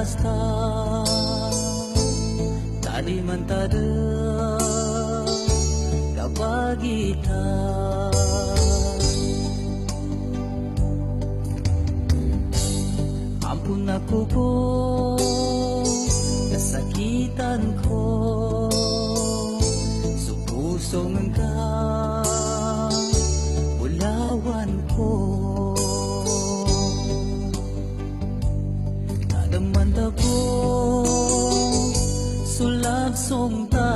basta Tadi mantada Kabagita Ampun ako po Nasakitan ko Supusong ka Ulawan ko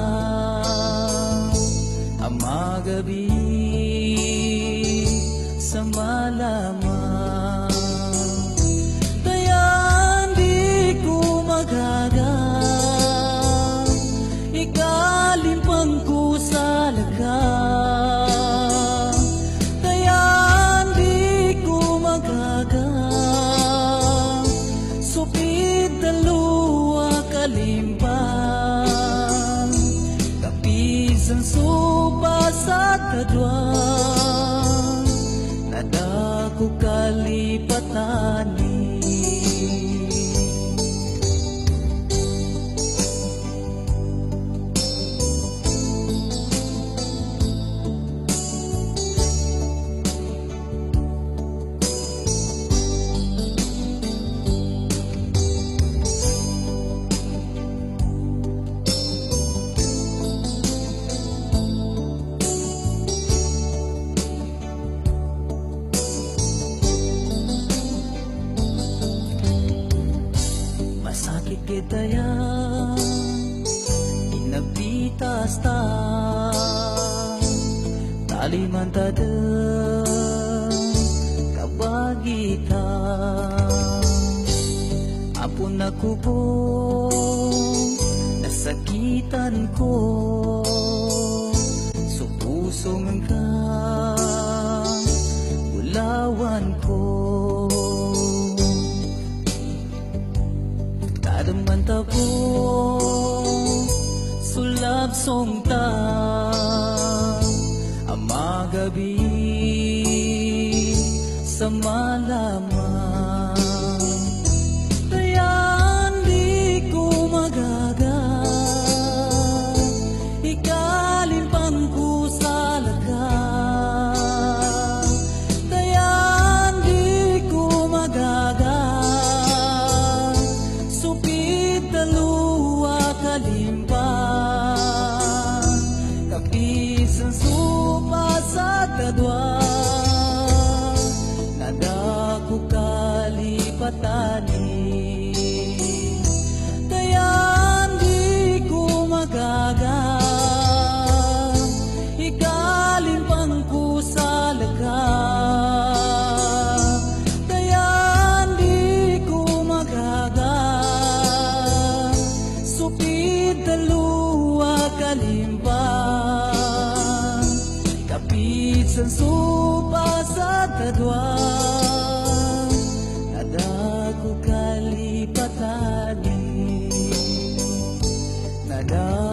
song ta Amagabi Sa malaman Nadako kalipatani Yan Inagpitas ta Taliman tada Kabagita Apon ako po Nasakitan ko Kadamanta po Sulab song ta. Amagabi Sa malaman limbang Kapit sa supa sa kadwang Nadako kalipatani Nadako